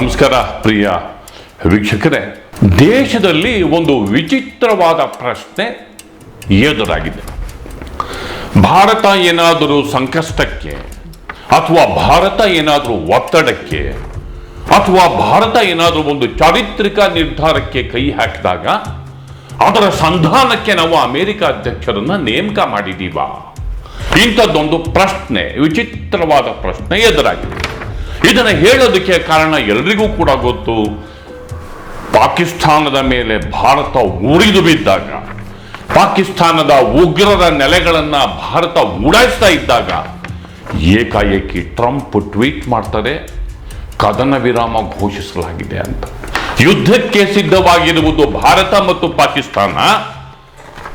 ನಮಸ್ಕಾರ, ಪ್ರಿಯ ವೀಕ್ಷಕರೇ. ದೇಶದಲ್ಲಿ ಒಂದು ವಿಚಿತ್ರವಾದ ಪ್ರಶ್ನೆ ಎದುರಾಗಿದೆ. ಭಾರತ ಏನಾದರೂ ಸಂಕಷ್ಟಕ್ಕೆ ಅಥವಾ ಭಾರತ ಏನಾದರೂ ಒತ್ತಡಕ್ಕೆ ಅಥವಾ ಭಾರತ ಏನಾದರೂ ಒಂದು ಚಾರಿತ್ರಿಕ ನಿರ್ಧಾರಕ್ಕೆ ಕೈ ಹಾಕಿದಾಗ ಅದರ ಸಂಧಾನಕ್ಕೆ ನಾವು ಅಮೆರಿಕ ಅಧ್ಯಕ್ಷರನ್ನ ನೇಮಕ ಮಾಡಿದ್ದೀವಾ ಇಂಥದ್ದೊಂದು ಪ್ರಶ್ನೆ, ವಿಚಿತ್ರವಾದ ಪ್ರಶ್ನೆ ಎದುರಾಗಿದೆ. ಇದನ್ನು ಹೇಳೋದಕ್ಕೆ ಕಾರಣ ಎಲ್ರಿಗೂ ಕೂಡ ಗೊತ್ತು, ಪಾಕಿಸ್ತಾನದ ಮೇಲೆ ಭಾರತ ಉರಿದು ಬಿದ್ದಾಗ, ಪಾಕಿಸ್ತಾನದ ಉಗ್ರರ ನೆಲೆಗಳನ್ನ ಭಾರತ ಉಡಾಯಿಸ್ತಾ ಇದ್ದಾಗ, ಏಕಾಏಕಿ ಟ್ರಂಪ್ ಟ್ವೀಟ್ ಮಾಡ್ತಾರೆ ಕದನ ವಿರಾಮ ಘೋಷಿಸಲಾಗಿದೆ ಅಂತ. ಯುದ್ಧಕ್ಕೆ ಸಿದ್ಧವಾಗಿರುವುದು ಭಾರತ ಮತ್ತು ಪಾಕಿಸ್ತಾನ,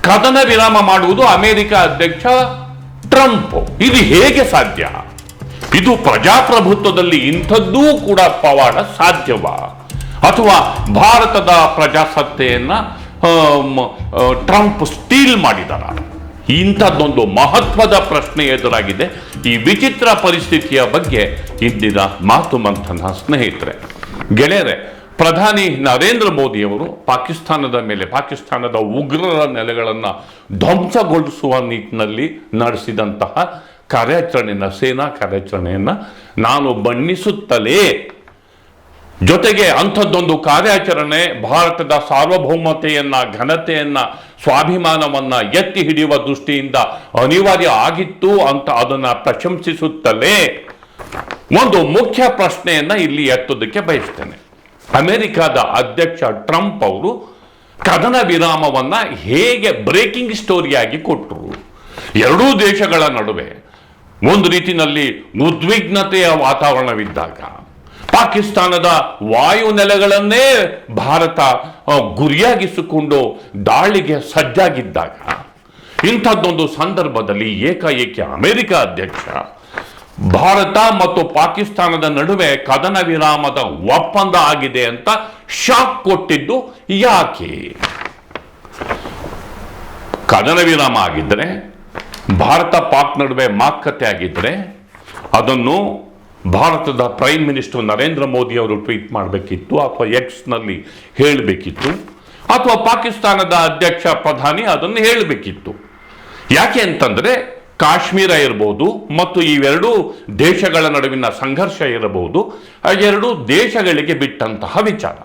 ಕದನ ವಿರಾಮ ಮಾಡುವುದು ಅಮೆರಿಕ ಅಧ್ಯಕ್ಷ ಟ್ರಂಪ್. ಇದು ಹೇಗೆ ಸಾಧ್ಯ? ಇದು ಪ್ರಜಾಪ್ರಭುತ್ವದಲ್ಲಿ ಇಂಥದ್ದೂ ಕೂಡ ಪವಾಡ ಸಾಧ್ಯವಾ? ಅಥವಾ ಭಾರತದ ಪ್ರಜಾಸತ್ತೆಯನ್ನ ಟ್ರಂಪ್ ಸ್ಟೀಲ್ ಮಾಡಿದಾರ? ಇಂಥದ್ದೊಂದು ಮಹತ್ವದ ಪ್ರಶ್ನೆ ಎದುರಾಗಿದೆ. ಈ ವಿಚಿತ್ರ ಪರಿಸ್ಥಿತಿಯ ಬಗ್ಗೆ ಇಂದಿನ ಮಾತು ಮಂಥನ ಸ್ನೇಹಿತರೆ. ಗೆಳೆಯರೆ, ಪ್ರಧಾನಿ ನರೇಂದ್ರ ಮೋದಿಯವರು ಪಾಕಿಸ್ತಾನದ ಮೇಲೆ, ಪಾಕಿಸ್ತಾನದ ಉಗ್ರರ ನೆಲೆಗಳನ್ನು ಧ್ವಂಸಗೊಳಿಸುವ ನಿಟ್ಟಿನಲ್ಲಿ ನಡೆಸಿದಂತಹ ಕಾರ್ಯಾಚರಣೆಯನ್ನ ಸೇನಾ ಕಾರ್ಯಾಚರಣೆಯನ್ನು ನಾನು ಬಣ್ಣಿಸುತ್ತಲೇ. ಜೊತೆಗೆ ಅಂಥದ್ದೊಂದು ಕಾರ್ಯಾಚರಣೆ ಭಾರತದ ಸಾರ್ವಭೌಮತೆಯನ್ನ, ಘನತೆಯನ್ನ, ಸ್ವಾಭಿಮಾನವನ್ನ ಎತ್ತಿ ಹಿಡಿಯುವ ದೃಷ್ಟಿಯಿಂದ ಅನಿವಾರ್ಯ ಆಗಿತ್ತು ಅಂತ ಅದನ್ನ ಪ್ರಶಂಸಿಸುತ್ತಲೇ. ಒಂದು ಮುಖ್ಯ ಪ್ರಶ್ನೆಯನ್ನ ಇಲ್ಲಿ ಎತ್ತೋದಕ್ಕೆ ಬಯಸ್ತೇನೆ. ಅಮೆರಿಕದ ಅಧ್ಯಕ್ಷ ಟ್ರಂಪ್ ಅವರು ಕದನ ವಿರಾಮವನ್ನ ಹೇಗೆ ಬ್ರೇಕಿಂಗ್ ಸ್ಟೋರಿಯಾಗಿ ಕೊಟ್ಟರು. ಎರಡೂ ದೇಶಗಳ ನಡುವೆ ಒಂದು ರೀತಿಯಲ್ಲಿ ಉದ್ವಿಗ್ನತೆಯ ವಾತಾವರಣವಿದ್ದಾಗ ಪಾಕಿಸ್ತಾನದ ವಾಯು ನೆಲೆಗಳನ್ನೇ ಭಾರತ ಗುರಿಯಾಗಿಸಿಕೊಂಡು ದಾಳಿಗೆ ಸಜ್ಜಾಗಿದ್ದಾಗ ಇಂಥದ್ದೊಂದು ಸಂದರ್ಭದಲ್ಲಿ ಏಕಾಏಕಿ ಅಮೆರಿಕ ಅಧ್ಯಕ್ಷ, ಭಾರತ ಮತ್ತು ಪಾಕಿಸ್ತಾನದ ನಡುವೆ ಕದನ ವಿರಾಮದ ಒಪ್ಪಂದ ಆಗಿದೆ ಅಂತ ಶಾಕ್ ಕೊಟ್ಟಿದ್ದು ಯಾಕೆ? ಕದನ ವಿರಾಮ ಆಗಿದ್ದರೆ ಭಾರತ ಪಾಕ್ ನಡುವೆ ಮಾತುಕತೆ ಆಗಿದ್ದರೆ ಅದನ್ನು ಭಾರತದ ಪ್ರೈಮ್ ಮಿನಿಸ್ಟರ್ ನರೇಂದ್ರ ಮೋದಿ ಅವರು ಟ್ವೀಟ್ ಮಾಡಬೇಕಿತ್ತು ಅಥವಾ ಎಕ್ಸ್ನಲ್ಲಿ ಹೇಳಬೇಕಿತ್ತು ಅಥವಾ ಪಾಕಿಸ್ತಾನದ ಅಧ್ಯಕ್ಷ ಪ್ರಧಾನಿ ಅದನ್ನು ಹೇಳಬೇಕಿತ್ತು. ಯಾಕೆ ಅಂತಂದರೆ ಕಾಶ್ಮೀರ ಇರಬಹುದು ಮತ್ತು ಇವೆರಡು ದೇಶಗಳ ನಡುವಿನ ಸಂಘರ್ಷ ಇರಬಹುದು ಎರಡು ದೇಶಗಳಿಗೆ ಬಿಟ್ಟಂತಹ ವಿಚಾರ.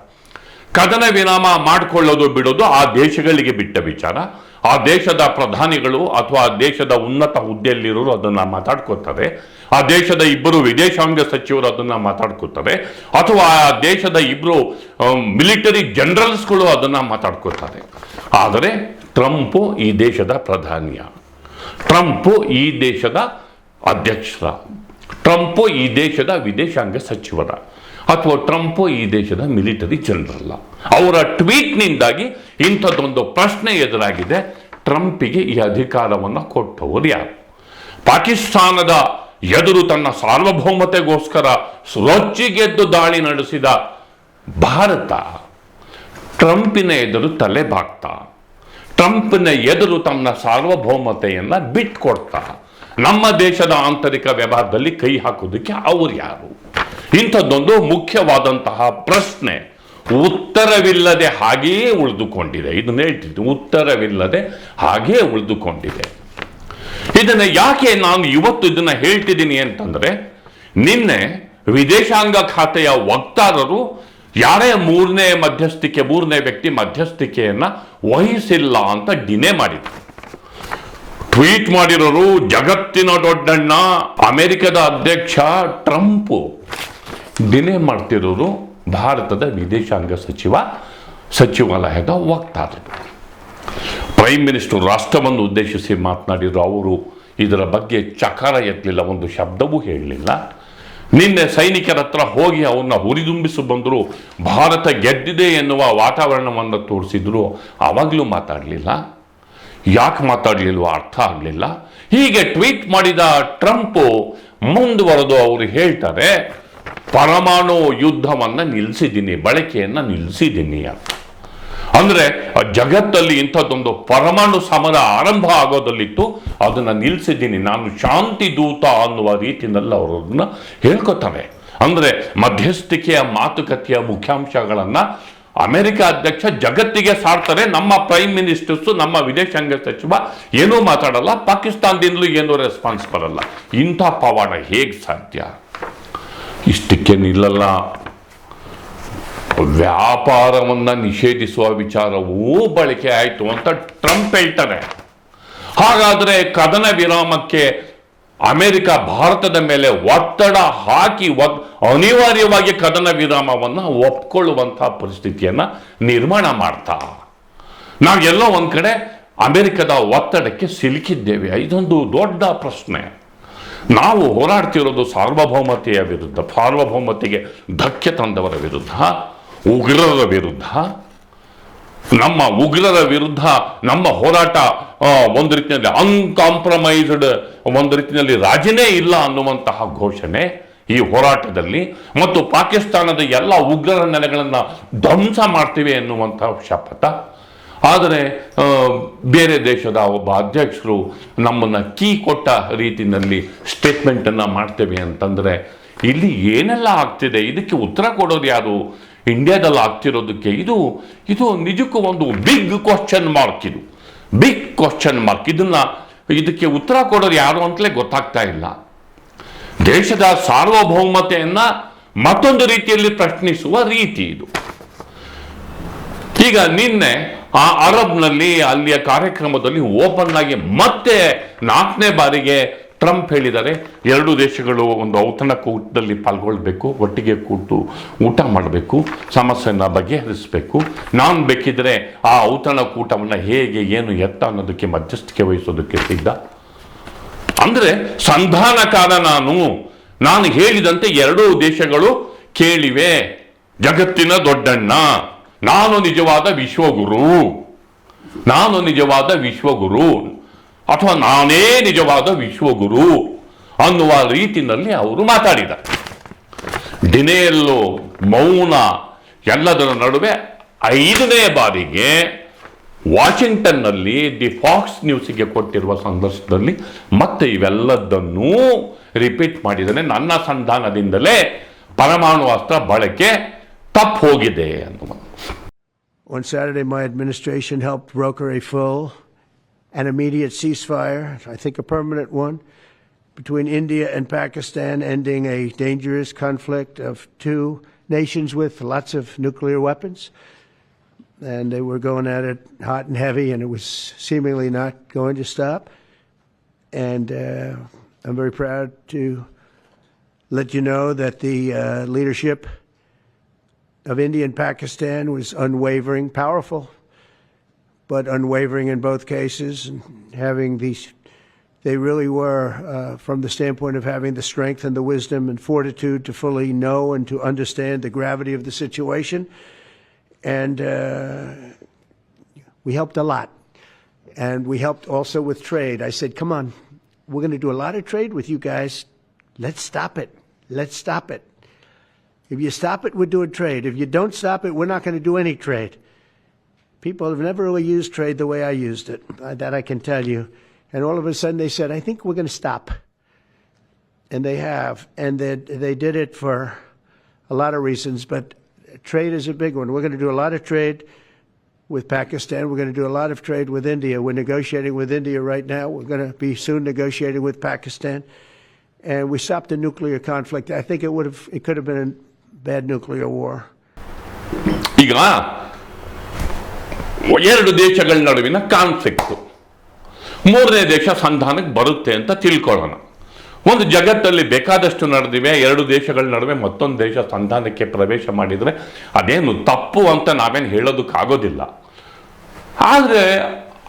ಕದನ ವಿರಾಮ ಮಾಡಿಕೊಳ್ಳೋದು ಬಿಡೋದು ಆ ದೇಶಗಳಿಗೆ ಬಿಟ್ಟ ವಿಚಾರ. ಆ ದೇಶದ ಪ್ರಧಾನಿಗಳು ಅಥವಾ ಆ ದೇಶದ ಉನ್ನತ ಹುದ್ದೆಯಲ್ಲಿರೋರು ಅದನ್ನು ಮಾತಾಡ್ಕೋತಾರೆ ಆ ದೇಶದ ಇಬ್ಬರು ವಿದೇಶಾಂಗ ಸಚಿವರು ಅದನ್ನು ಮಾತಾಡ್ಕೋತಾರೆ ಅಥವಾ ಆ ದೇಶದ ಇಬ್ಬರು ಮಿಲಿಟರಿ ಜನರಲ್ಸ್ಗಳು ಅದನ್ನು ಮಾತಾಡ್ಕೋತಾರೆ ಆದರೆ ಟ್ರಂಪು ಈ ದೇಶದ ಪ್ರಧಾನಿಯ. ಟ್ರಂಪು ಈ ದೇಶದ ಅಧ್ಯಕ್ಷರ. ಟ್ರಂಪು ಈ ದೇಶದ ವಿದೇಶಾಂಗ ಸಚಿವರ. ಅಥವಾ ಟ್ರಂಪು ಈ ದೇಶದ ಮಿಲಿಟರಿ ಜನರಲ್ಲ. ಅವರ ಟ್ವೀಟ್ನಿಂದಾಗಿ ಇಂಥದ್ದೊಂದು ಪ್ರಶ್ನೆ ಎದುರಾಗಿದೆ. ಟ್ರಂಪಿಗೆ ಈ ಅಧಿಕಾರವನ್ನು ಕೊಟ್ಟವರು ಯಾರು? ಪಾಕಿಸ್ತಾನದ ಎದುರು ತನ್ನ ಸಾರ್ವಭೌಮತೆಗೋಸ್ಕರ ರೊಚ್ಚಿಗೆದ್ದು ದಾಳಿ ನಡೆಸಿದ ಭಾರತ ಟ್ರಂಪಿನ ಎದುರು ತಲೆ ಬಾಗ್ತಾ, ಟ್ರಂಪ್ನ ಎದುರು ತನ್ನ ಸಾರ್ವಭೌಮತೆಯನ್ನು ಬಿಟ್ಕೊಡ್ತಾ, ನಮ್ಮ ದೇಶದ ಆಂತರಿಕ ವ್ಯವಹಾರದಲ್ಲಿ ಕೈ ಹಾಕೋದಕ್ಕೆ ಅವ್ರು ಯಾರು? ಇಂಥದ್ದೊಂದು ಮುಖ್ಯವಾದಂತಹ ಪ್ರಶ್ನೆ. ಉತ್ತರವಿಲ್ಲದೆ ಹಾಗೆಯೇ ಉಳಿದುಕೊಂಡಿದೆ. ಇದನ್ನ ಹೇಳ್ತಿದ್ದು. ಉತ್ತರವಿಲ್ಲದೆ ಹಾಗೆಯೇ ಉಳಿದುಕೊಂಡಿದೆ. ಇದನ್ನ ಯಾಕೆ ನಾನು ಇವತ್ತು ಇದನ್ನ ಹೇಳ್ತಿದ್ದೀನಿ ಅಂತಂದ್ರೆ, ನಿನ್ನೆ ವಿದೇಶಾಂಗ ಖಾತೆಯ ವಕ್ತಾರರು ಯಾರೇ ಮೂರನೇ ಮಧ್ಯಸ್ಥಿಕೆ, ಮೂರನೇ ವ್ಯಕ್ತಿ ಮಧ್ಯಸ್ಥಿಕೆಯನ್ನ ವಹಿಸಿಲ್ಲ ಅಂತ ಡಿನೇ ಮಾಡಿದ್ರು. ಟ್ವೀಟ್ ಮಾಡಿರೋರು ಜಗತ್ತಿನ ದೊಡ್ಡಣ್ಣ, ಅಮೆರಿಕದ ಅಧ್ಯಕ್ಷ ಟ್ರಂಪ್. ಡಿನೇ ಮಾಡ್ತಿರೋರು ಭಾರತದ ವಿದೇಶಾಂಗ ಸಚಿವ ಸಚಿವಾಲಯದ ವಕ್ತಾರರು ಪ್ರೈಮ್ ಮಿನಿಸ್ಟರ್ ರಾಷ್ಟ್ರವನ್ನು ಉದ್ದೇಶಿಸಿ ಮಾತನಾಡಿದ್ರು ಅವರು, ಇದರ ಬಗ್ಗೆ ಚಕಾರ ಎತ್ತಲಿಲ್ಲ, ಒಂದು ಶಬ್ದವೂ ಹೇಳಲಿಲ್ಲ. ನಿನ್ನೆ ಸೈನಿಕರ ಹತ್ರ ಹೋಗಿ ಅವನ್ನ ಹುರಿದುಂಬಿಸಿ ಬಂದರು, ಭಾರತ ಗೆದ್ದಿದೆ ಎನ್ನುವ ವಾತಾವರಣವನ್ನು ತೋರಿಸಿದ್ರು ಆವಾಗಲೂ ಮಾತಾಡಲಿಲ್ಲ. ಯಾಕೆ ಮಾತಾಡಲಿಲ್ವೋ ಅರ್ಥ ಆಗಲಿಲ್ಲ. ಹೀಗೆ ಟ್ವೀಟ್ ಮಾಡಿದ ಟ್ರಂಪ್ ಮುಂದುವರೆದು ಅವರು ಹೇಳ್ತಾರೆ ಪರಮಾಣು ಯುದ್ಧವನ್ನು ನಿಲ್ಲಿಸಿದ್ದೀನಿ ಬಳಕೆಯನ್ನು ನಿಲ್ಲಿಸಿದ್ದೀನಿ ಅಂತ. ಅಂದರೆ ಜಗತ್ತಲ್ಲಿ ಇಂಥದ್ದೊಂದು ಪರಮಾಣು ಸಮರ ಆರಂಭ ಆಗೋದಲ್ಲಿತ್ತು, ಅದನ್ನು ನಿಲ್ಲಿಸಿದ್ದೀನಿ ನಾನು ಶಾಂತಿ ದೂತ ಅನ್ನುವ ರೀತಿಯಲ್ಲಿ ಅವರನ್ನು ಹೇಳ್ಕೊತಾರೆ ಅಂದರೆ, ಮಧ್ಯಸ್ಥಿಕೆಯ ಮಾತುಕತೆಯ ಮುಖ್ಯಾಂಶಗಳನ್ನು ಅಮೆರಿಕ ಅಧ್ಯಕ್ಷ ಜಗತ್ತಿಗೆ ಸಾರ್ತಾರೆ, ನಮ್ಮ ಪ್ರೈಮ್ ಮಿನಿಸ್ಟರ್ಸ್ ನಮ್ಮ ವಿದೇಶಾಂಗ ಸಚಿವ ಏನೂ ಮಾತಾಡಲ್ಲ, ಪಾಕಿಸ್ತಾನದಿಂದಲೂ ಏನೂ ರೆಸ್ಪಾನ್ಸ್ ಬರಲ್ಲ. ಇಂಥ ಪವಾಡ ಹೇಗೆ ಸಾಧ್ಯ? ಇಷ್ಟಕ್ಕೆ ನಿಲ್ಲಲ್ಲ ವ್ಯಾಪಾರವನ್ನು ನಿಷೇಧಿಸುವ ವಿಚಾರವೂ ಬಳಕೆ ಆಯಿತು ಅಂತ ಟ್ರಂಪ್ ಹೇಳ್ತಾರೆ. ಹಾಗಾದರೆ ಕದನ ವಿರಾಮಕ್ಕೆ ಅಮೆರಿಕ ಭಾರತದ ಮೇಲೆ ಒತ್ತಡ ಹಾಕಿ ಅನಿವಾರ್ಯವಾಗಿ ಕದನ ವಿರಾಮವನ್ನು ಒಪ್ಕೊಳ್ಳುವಂಥ ಪರಿಸ್ಥಿತಿಯನ್ನು ನಿರ್ಮಾಣ ಮಾಡ್ತಾ. ನಾವೆಲ್ಲೋ ಒಂದು ಕಡೆ ಅಮೆರಿಕದ ಒತ್ತಡಕ್ಕೆ ಸಿಲುಕಿದ್ದೇವೆ. ಇದೊಂದು ದೊಡ್ಡ ಪ್ರಶ್ನೆ. ನಾವು ಹೋರಾಡ್ತಿರೋದು ಸಾರ್ವಭೌಮತೆಯ ವಿರುದ್ಧ, ಸಾರ್ವಭೌಮತೆಗೆ ಧಕ್ಕೆ ತಂದವರ ವಿರುದ್ಧ, ಉಗ್ರರ ವಿರುದ್ಧ. ನಮ್ಮ ಉಗ್ರರ ವಿರುದ್ಧ ನಮ್ಮ ಹೋರಾಟ ಒಂದು ರೀತಿಯಲ್ಲಿ ಅನ್ಕಾಂಪ್ರಮೈಸ್ಡ್ ಒಂದು ರೀತಿಯಲ್ಲಿ ರಾಜಿನೇ ಇಲ್ಲ ಅನ್ನುವಂತಹ ಘೋಷಣೆ ಈ ಹೋರಾಟದಲ್ಲಿ. ಮತ್ತು ಪಾಕಿಸ್ತಾನದ ಎಲ್ಲ ಉಗ್ರರ ನೆಲೆಗಳನ್ನು ಧ್ವಂಸ ಮಾಡ್ತೀವಿ ಎನ್ನುವಂತಹ ಶಪಥ. ಆದರೆ ಬೇರೆ ದೇಶದ ಒಬ್ಬ ಅಧ್ಯಕ್ಷರು ನಮ್ಮನ್ನು ಕೀ ಕೊಟ್ಟ ರೀತಿಯಲ್ಲಿ ಸ್ಟೇಟ್ಮೆಂಟನ್ನು ಮಾಡ್ತೇವೆ ಅಂತಂದರೆ, ಇಲ್ಲಿ ಏನೆಲ್ಲ ಆಗ್ತಿದೆ? ಇದಕ್ಕೆ ಉತ್ತರ ಕೊಡೋದು ಯಾರು? ಇಂಡಿಯಾದಲ್ಲಿ ಆಗ್ತಿರೋದಕ್ಕೆ ಇದು ಇದು ನಿಜಕ್ಕೂ ಒಂದು ಬಿಗ್ ಕ್ವಶನ್ ಮಾರ್ಕ್ ಇದು. ಬಿಗ್ ಕ್ವಶನ್ ಮಾರ್ಕ್ ಇದನ್ನು, ಇದಕ್ಕೆ ಉತ್ತರ ಕೊಡೋರು ಯಾರು ಅಂತಲೇ ಗೊತ್ತಾಗ್ತಾ ಇಲ್ಲ. ದೇಶದ ಸಾರ್ವಭೌಮತೆಯನ್ನು ಮತ್ತೊಂದು ರೀತಿಯಲ್ಲಿ ಪ್ರಶ್ನಿಸುವ ರೀತಿ ಇದು. ಈಗ ನಿನ್ನೆ ಆ ಅರಬ್ನಲ್ಲಿ ಅಲ್ಲಿಯ ಕಾರ್ಯಕ್ರಮದಲ್ಲಿ ಓಪನ್ ಆಗಿ ಮತ್ತೆ ನಾಲ್ಕನೇ ಬಾರಿಗೆ ಟ್ರಂಪ್ ಹೇಳಿದ್ದಾರೆ. ಎರಡು ದೇಶಗಳು ಒಂದು ಔತಣ ಕೂಟದಲ್ಲಿ ಪಾಲ್ಗೊಳ್ಬೇಕು, ಒಟ್ಟಿಗೆ ಕೂತು ಊಟ ಮಾಡಬೇಕು, ಸಮಸ್ಯೆನ ಬಗೆಹರಿಸಬೇಕು. ನಾನು ಬೇಕಿದ್ರೆ ಆ ಔತಣ ಕೂಟವನ್ನು ಹೇಗೆ, ಏನು ಎತ್ತ ಅನ್ನೋದಕ್ಕೆ ಮಧ್ಯಸ್ಥಿಕೆ ವಹಿಸೋದಕ್ಕೆ ಸಿದ್ಧ? ಅಂದರೆ ಸಂಧಾನಕಾರ ನಾನು ನಾನು ಹೇಳಿದಂತೆ ಎರಡೂ ದೇಶಗಳು ಕೇಳಿವೆ. ಜಗತ್ತಿನ ದೊಡ್ಡಣ್ಣ. ನಾನು ನಿಜವಾದ ವಿಶ್ವಗುರು. ನಾನು ನಿಜವಾದ ವಿಶ್ವಗುರು. ಅಥವಾ ನಾನೇ ನಿಜವಾದ ವಿಶ್ವಗುರು ಅನ್ನುವ ರೀತಿಯಲ್ಲಿ ಅವರು ಮಾತಾಡಿದ ದಿನೇಲ್ಲು ಮೌನ ಎಲ್ಲದರ ನಡುವೆ ಐದನೇ ಬಾರಿಗೆ ವಾಷಿಂಗ್ಟನ್ನಲ್ಲಿ ದಿ ಫಾಕ್ಸ್ ನ್ಯೂಸ್ಗೆ ಕೊಟ್ಟಿರುವ ಸಂದರ್ಶನದಲ್ಲಿ ಮತ್ತೆ ಇವೆಲ್ಲದನ್ನೂ ರಿಪೀಟ್ ಮಾಡಿದರೆ ನನ್ನ ಸಂಧಾನದಿಂದಲೇ ಪರಮಾಣು ಅಸ್ತ್ರ ಬಳಕೆ ತಪ್ಪು ಹೋಗಿದೆ ಅನ್ನುವ On Saturday, my administration helped broker a full and immediate ceasefire, I think a permanent one, between India and Pakistan, ending a dangerous conflict of two nations with lots of nuclear weapons. And they were going at it hot and heavy, and it was seemingly not going to stop. And uh, I'm very proud to let you know that the uh, leadership of India and Pakistan was unwavering, powerful, but unwavering in both cases, and having these. They really were, uh, from the standpoint of having the strength and the wisdom and fortitude to fully know and to understand the gravity of the situation. And uh, we helped a lot. And we helped also with trade. I said, come on, we're going to do a lot of trade with you guys. Let's stop it. Let's stop it. If you stop it, we're doing trade. If you don't stop it, we're not going to do any trade. People have never really used trade the way I used it. Uh, That I can tell you. And all of a sudden they said, I think we're going to stop. And they have. And they, they did it for a lot of reasons, but trade is a big one. We're going to do a lot of trade with Pakistan. We're going to do a lot of trade with India. We're negotiating with India right now. We're going to be soon negotiating with Pakistan. And we stopped the nuclear conflict. I think it would have, it could have been a bad nuclear war. ಈಗ ಎರಡು ದೇಶಗಳ ನಡುವಿನ conflict ಮೂರನೇ ದೇಶ ಸಂಧಾನಕ್ಕೆ ಬರುತ್ತೆ ಅಂತ ತಿಳ್ಕೊಳ್ಳೋಣ. ಒಂದು ಜಗತ್ತಲ್ಲಿ ಬೇಕಾದಷ್ಟು ನಡೆದಿವೆ, ಎರಡು ದೇಶಗಳ ನಡುವೆ ಮತ್ತೊಂದು ದೇಶ ಸಂಧಾನಕ್ಕೆ ಪ್ರವೇಶ ಮಾಡಿದರೆ ಅದೇನು ತಪ್ಪು ಅಂತ ನಾವೇನು ಹೇಳೋದಕ್ಕಾಗೋದಿಲ್ಲ. ಆದರೆ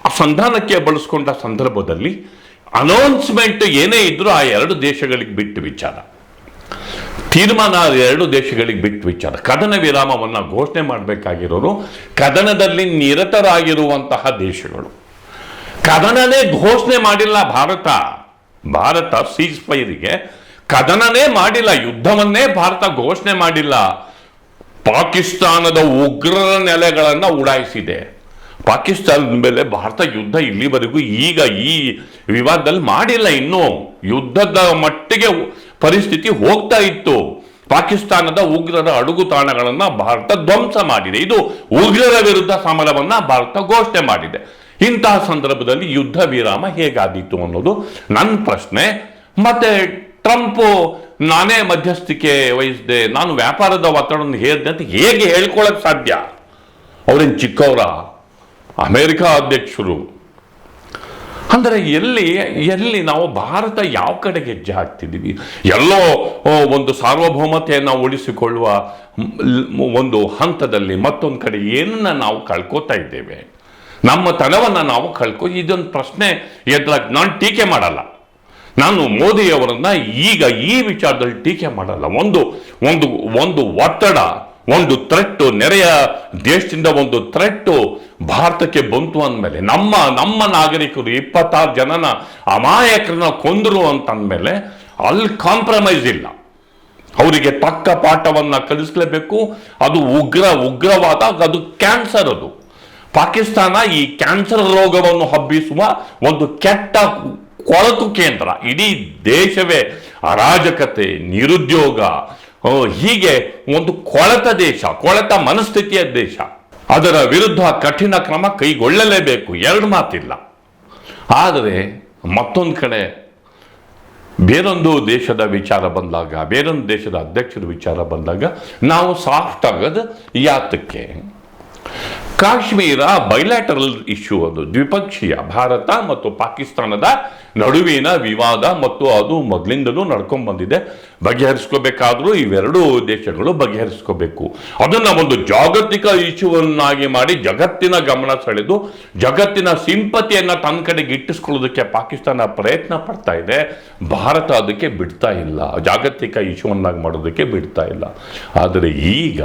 ಆ ಸಂಧಾನಕ್ಕೆ ಬಳಸ್ಕೊಂಡ ಸಂದರ್ಭದಲ್ಲಿ ಅನೌನ್ಸ್ಮೆಂಟ್ ಏನೇ ಇದ್ದರೂ ಆ ಎರಡು ದೇಶಗಳಿಗೆ ಬಿಟ್ಟು ವಿಚಾರ. ತೀರ್ಮಾನ ಎರಡು ದೇಶಗಳಿಗೆ ಬಿಟ್ಟು ವಿಚಾರ. ಕದನ ವಿರಾಮವನ್ನು ಘೋಷಣೆ ಮಾಡಬೇಕಾಗಿರೋರು ಕದನದಲ್ಲಿ ನಿರತರಾಗಿರುವಂತಹ ದೇಶಗಳು. ಕದನನೇ ಘೋಷಣೆ ಮಾಡಿಲ್ಲ ಭಾರತ. ಭಾರತ ಸೀಸ್ ಫೈರಿಗೆ ಕದನನೇ ಮಾಡಿಲ್ಲ, ಯುದ್ಧವನ್ನೇ ಭಾರತ ಘೋಷಣೆ ಮಾಡಿಲ್ಲ. ಪಾಕಿಸ್ತಾನದ ಉಗ್ರರ ನೆಲೆಗಳನ್ನು ಉಡಾಯಿಸಿದೆ. ಪಾಕಿಸ್ತಾನದ ಮೇಲೆ ಭಾರತ ಯುದ್ಧ ಇಲ್ಲಿವರೆಗೂ ಈಗ ಈ ವಿವಾದದಲ್ಲಿ ಮಾಡಿಲ್ಲ. ಇನ್ನೂ ಯುದ್ಧದ ಮಟ್ಟಿಗೆ ಪರಿಸ್ಥಿತಿ ಹೋಗ್ತಾ ಇತ್ತು. ಪಾಕಿಸ್ತಾನದ ಉಗ್ರರ ಅಡುಗು ತಾಣಗಳನ್ನು ಭಾರತ ಧ್ವಂಸ ಮಾಡಿದೆ. ಇದು ಉಗ್ರರ ವಿರುದ್ಧ ಸಮರವನ್ನು ಭಾರತ ಘೋಷಣೆ ಮಾಡಿದೆ. ಇಂತಹ ಸಂದರ್ಭದಲ್ಲಿ ಯುದ್ಧ ವಿರಾಮ ಹೇಗಾದೀತು ಅನ್ನೋದು ನನ್ನ ಪ್ರಶ್ನೆ. ಮತ್ತೆ ಟ್ರಂಪ್ ನಾನೇ ಮಧ್ಯಸ್ಥಿಕೆ ವಹಿಸಿದೆ, ನಾನು ವ್ಯಾಪಾರದ ಒತ್ತಡವನ್ನು ಹೇರಿದೆ ಅಂತ ಹೇಗೆ ಹೇಳ್ಕೊಳಕ್ ಸಾಧ್ಯ? ಅವ್ರೇನು ಚಿಕ್ಕವರ? ಅಮೆರಿಕ ಅಧ್ಯಕ್ಷರು. ಅಂದರೆ ಎಲ್ಲಿ ಎಲ್ಲಿ ನಾವು ಭಾರತ ಯಾವ ಕಡೆಗೆ ಹೆಜ್ಜೆ ಹಾಕ್ತಿದ್ದೀವಿ? ಎಲ್ಲೋ ಒಂದು ಸಾರ್ವಭೌಮತೆಯನ್ನು ಉಳಿಸಿಕೊಳ್ಳುವ ಒಂದು ಹಂತದಲ್ಲಿ ಮತ್ತೊಂದು ಕಡೆ ಏನನ್ನ ನಾವು ಕಳ್ಕೊತಾ ಇದ್ದೇವೆ? ನಮ್ಮ ತನವನ್ನು ನಾವು ಕಳ್ಕೊ, ಇದೊಂದು ಪ್ರಶ್ನೆ ಎದ್ರಾಗ ನಾನು ಟೀಕೆ ಮಾಡಲ್ಲ. ನಾನು ಮೋದಿಯವರನ್ನು ಈಗ ಈ ವಿಚಾರದಲ್ಲಿ ಟೀಕೆ ಮಾಡಲ್ಲ. ಒಂದು ಒಂದು ಒಂದು ಒತ್ತಡ ಒಂದು ಥ್ರೆಟ್ಟು, ನೆರೆಯ ದೇಶದಿಂದ ಒಂದು ಥ್ರೆಟ್ಟು ಭಾರತಕ್ಕೆ ಬಂತು ಅಂದಮೇಲೆ, ನಮ್ಮ ನಮ್ಮ ನಾಗರಿಕರು ಇಪ್ಪತ್ತಾರು ಜನನ ಅಮಾಯಕರನ್ನ ಕೊಂದರು ಅಂತ ಅಂದಮೇಲೆ ಅಲ್ಲಿ ಕಾಂಪ್ರಮೈಸ್ ಇಲ್ಲ. ಅವರಿಗೆ ತಕ್ಕ ಪಾಠವನ್ನು ಕಲಿಸಲೇಬೇಕು, ಅದು ಉಗ್ರ, ಉಗ್ರವಾದ, ಅದು ಕ್ಯಾನ್ಸರ್ ಅದು. ಪಾಕಿಸ್ತಾನ ಈ ಕ್ಯಾನ್ಸರ್ ರೋಗವನ್ನು ಹಬ್ಬಿಸುವ ಒಂದು ಕೆಟ್ಟ ಕೊಳಕು ಕೇಂದ್ರ, ಇಡೀ ದೇಶವೇ ಅರಾಜಕತೆ, ನಿರುದ್ಯೋಗ ಹೀಗೆ ಒಂದು ಕೊಳತ ದೇಶ, ಕೊಳತ ಮನಸ್ಥಿತಿಯ ದೇಶ. ಅದರ ವಿರುದ್ಧ ಕಠಿಣ ಕ್ರಮ ಕೈಗೊಳ್ಳಲೇಬೇಕು, ಎರಡು ಮಾತಿಲ್ಲ. ಆದರೆ ಮತ್ತೊಂದು ಕಡೆ ಬೇರೊಂದು ದೇಶದ ವಿಚಾರ ಬಂದಾಗ, ಬೇರೊಂದು ದೇಶದ ಅಧ್ಯಕ್ಷರ ವಿಚಾರ ಬಂದಾಗ ನಾವು ಸಾಫ್ಟ್ ಆಗೋದು ಯಾತಕ್ಕೆ? ಕಾಶ್ಮೀರ ಬೈಲ್ಯಾಟರಲ್ ಇಶ್ಯೂ ಅದು ದ್ವಿಪಕ್ಷೀಯ, ಭಾರತ ಮತ್ತು ಪಾಕಿಸ್ತಾನದ ನಡುವಿನ ವಿವಾದ ಮತ್ತು ಅದು ಮೊದಲಿಂದಲೂ ನಡ್ಕೊಂಡ್ ಬಂದಿದೆ ಬಗೆಹರಿಸ್ಕೋಬೇಕಾದ್ರೂ ಇವೆರಡೂ ದೇಶಗಳು ಬಗೆಹರಿಸ್ಕೋಬೇಕು. ಅದನ್ನ ಒಂದು ಜಾಗತಿಕ ಇಶ್ಯೂವನ್ನಾಗಿ ಮಾಡಿ ಜಗತ್ತಿನ ಗಮನ ಸೆಳೆದು, ಜಗತ್ತಿನ ಸಿಂಪತಿಯನ್ನು ತನ್ನ ಕಡೆಗೆ ಇಟ್ಟಿಸ್ಕೊಳ್ಳೋದಕ್ಕೆ ಪಾಕಿಸ್ತಾನ ಪ್ರಯತ್ನ ಪಡ್ತಾ ಇದೆ. ಭಾರತ ಅದಕ್ಕೆ ಬಿಡ್ತಾ ಇಲ್ಲ. ಜಾಗತಿಕ ಇಶ್ಯೂವನ್ನಾಗಿ ಮಾಡೋದಕ್ಕೆ ಬಿಡ್ತಾ ಇಲ್ಲ. ಆದರೆ ಈಗ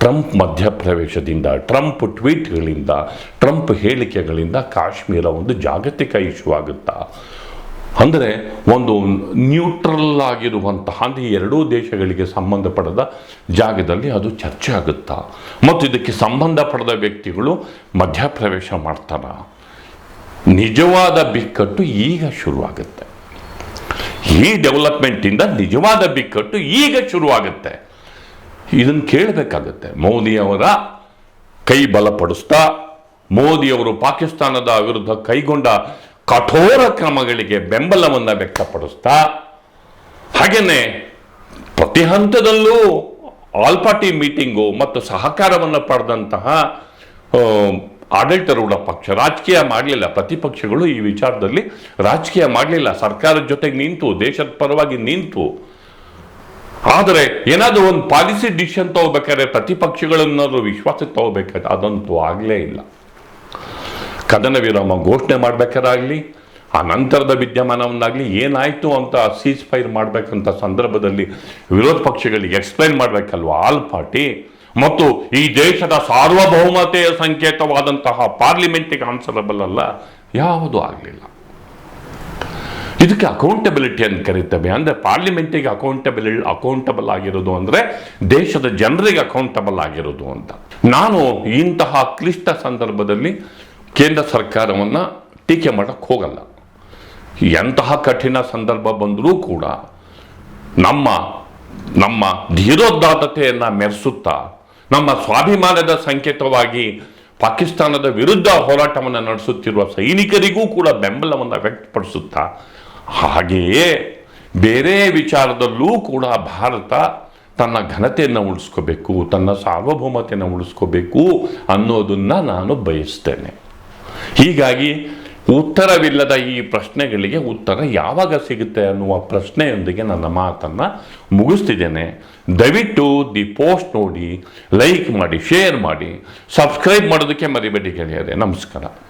ಟ್ರಂಪ್ ಮಧ್ಯಪ್ರವೇಶದಿಂದ, ಟ್ರಂಪ್ ಟ್ವೀಟ್ಗಳಿಂದ, ಟ್ರಂಪ್ ಹೇಳಿಕೆಗಳಿಂದ ಕಾಶ್ಮೀರ ಒಂದು ಜಾಗತಿಕ ಇಶ್ಯೂ ಆಗುತ್ತಾ? ಅಂದರೆ ಒಂದು ನ್ಯೂಟ್ರಲ್ ಆಗಿರುವಂತಹ, ಅಂದರೆ ಎರಡೂ ದೇಶಗಳಿಗೆ ಸಂಬಂಧಪಡದ ಜಾಗದಲ್ಲಿ ಅದು ಚರ್ಚೆ ಆಗುತ್ತಾ? ಮತ್ತು ಇದಕ್ಕೆ ಸಂಬಂಧಪಡದ ವ್ಯಕ್ತಿಗಳು ಮಧ್ಯಪ್ರವೇಶ ಮಾಡ್ತಾರ? ನಿಜವಾದ ಬಿಕ್ಕಟ್ಟು ಈಗ ಶುರುವಾಗುತ್ತೆ ಈ ಡೆವಲಪ್ಮೆಂಟಿಂದ ನಿಜವಾದ ಬಿಕ್ಕಟ್ಟು ಈಗ ಶುರುವಾಗುತ್ತೆ ಇದನ್ನು ಕೇಳಬೇಕಾಗತ್ತೆ. ಮೋದಿಯವರ ಕೈ ಬಲಪಡಿಸ್ತಾ, ಮೋದಿಯವರು ಪಾಕಿಸ್ತಾನದ ವಿರುದ್ಧ ಕೈಗೊಂಡ ಕಠೋರ ಕ್ರಮಗಳಿಗೆ ಬೆಂಬಲವನ್ನು ವ್ಯಕ್ತಪಡಿಸ್ತಾ ಹಾಗೆಯೇ ಪ್ರತಿ ಹಂತದಲ್ಲೂ ಆಲ್ ಪಾರ್ಟಿ ಮೀಟಿಂಗು ಮತ್ತು ಸಹಕಾರವನ್ನು ಪಡೆದಂತಹ ಆಡಳಿತರೂಢ ಪಕ್ಷ ರಾಜಕೀಯ ಮಾಡಲಿಲ್ಲ. ಪ್ರತಿಪಕ್ಷಗಳು ಈ ವಿಚಾರದಲ್ಲಿ ರಾಜಕೀಯ ಮಾಡಲಿಲ್ಲ. ಸರ್ಕಾರದ ಜೊತೆಗೆ ನಿಂತು, ದೇಶದ ಪರವಾಗಿ ನಿಂತು ಆದರೆ ಏನಾದರೂ ಒಂದು ಪಾಲಿಸಿ ಡಿಸಿಷನ್ ತಗೋಬೇಕಾದ್ರೆ ಪ್ರತಿಪಕ್ಷಗಳನ್ನಾದ್ರೂ ವಿಶ್ವಾಸಕ್ಕೆ ತಗೋಬೇಕಾದ್ರೆ ಅದಂತೂ ಆಗಲೇ ಇಲ್ಲ. ಕದನ ವಿರಾಮ ಘೋಷಣೆ ಮಾಡಬೇಕಾದಾಗಲಿ ಆ ನಂತರದ ವಿದ್ಯಮಾನವನ್ನಾಗಲಿ ಏನಾಯಿತು ಅಂತ ಸೀಸ್ ಫೈರ್ ಮಾಡಬೇಕಂತ ಸಂದರ್ಭದಲ್ಲಿ ವಿರೋಧ ಪಕ್ಷಗಳಿಗೆ ಎಕ್ಸ್ಪ್ಲೈನ್ ಮಾಡಬೇಕಲ್ವ? All party. ಮತ್ತು ಈ ದೇಶದ ಸಾರ್ವಭೌಮತೆಯ ಸಂಕೇತವಾದಂತಹ ಪಾರ್ಲಿಮೆಂಟಿಗೆ ಆನ್ಸರಬಲ್ ಅಲ್ಲ. ಯಾವುದೂ ಆಗಲಿಲ್ಲ. ಇದಕ್ಕೆ ಅಕೌಂಟಬಿಲಿಟಿ ಅಂತ ಕರಿತೇವೆ. ಅಂದರೆ ಪಾರ್ಲಿಮೆಂಟಿಗೆ ಅಕೌಂಟಬಲ್ ಅಕೌಂಟಬಲ್ ಆಗಿರೋದು ಅಂದರೆ ದೇಶದ ಜನರಿಗೆ ಅಕೌಂಟಬಲ್ ಆಗಿರೋದು ಅಂತ. ನಾನು ಇಂತಹ ಕ್ಲಿಷ್ಟ ಸಂದರ್ಭದಲ್ಲಿ ಕೇಂದ್ರ ಸರ್ಕಾರವನ್ನು ಟೀಕೆ ಮಾಡೋಕ್ಕೆ ಹೋಗಲ್ಲ. ಎಂತಹ ಕಠಿಣ ಸಂದರ್ಭ ಬಂದರೂ ಕೂಡ ನಮ್ಮ ನಮ್ಮ ಧೀರೋದಾತ್ತತೆಯನ್ನು ಮೆರೆಸುತ್ತಾ, ನಮ್ಮ ಸ್ವಾಭಿಮಾನದ ಸಂಕೇತವಾಗಿ ಪಾಕಿಸ್ತಾನದ ವಿರುದ್ಧ ಹೋರಾಟವನ್ನು ನಡೆಸುತ್ತಿರುವ ಸೈನಿಕರಿಗೂ ಕೂಡ ಬೆಂಬಲವನ್ನು ವ್ಯಕ್ತಪಡಿಸುತ್ತಾ ಹಾಗೆಯೇ ಬೇರೆ ವಿಚಾರದಲ್ಲೂ ಕೂಡ ಭಾರತ ತನ್ನ ಘನತೆಯನ್ನು ಉಳಿಸ್ಕೋಬೇಕು, ತನ್ನ ಸಾರ್ವಭೌಮತೆಯನ್ನು ಉಳಿಸ್ಕೋಬೇಕು ಅನ್ನೋದನ್ನು ನಾನು ಬಯಸ್ತೇನೆ. ಹೀಗಾಗಿ ಉತ್ತರವಿಲ್ಲದ ಈ ಪ್ರಶ್ನೆಗಳಿಗೆ ಉತ್ತರ ಯಾವಾಗ ಸಿಗುತ್ತೆ ಅನ್ನುವ ಪ್ರಶ್ನೆಯೊಂದಿಗೆ ನನ್ನ ಮಾತನ್ನು ಮುಗಿಸ್ತಿದ್ದೇನೆ. ದಯವಿಟ್ಟು ದಿ ಪೋಸ್ಟ್ ನೋಡಿ, ಲೈಕ್ ಮಾಡಿ, ಶೇರ್ ಮಾಡಿ, ಸಬ್ಸ್ಕ್ರೈಬ್ ಮಾಡೋದಕ್ಕೆ ಮರಿಬೇಡಿ ಗೆಳೆಯರೆ. ನಮಸ್ಕಾರ.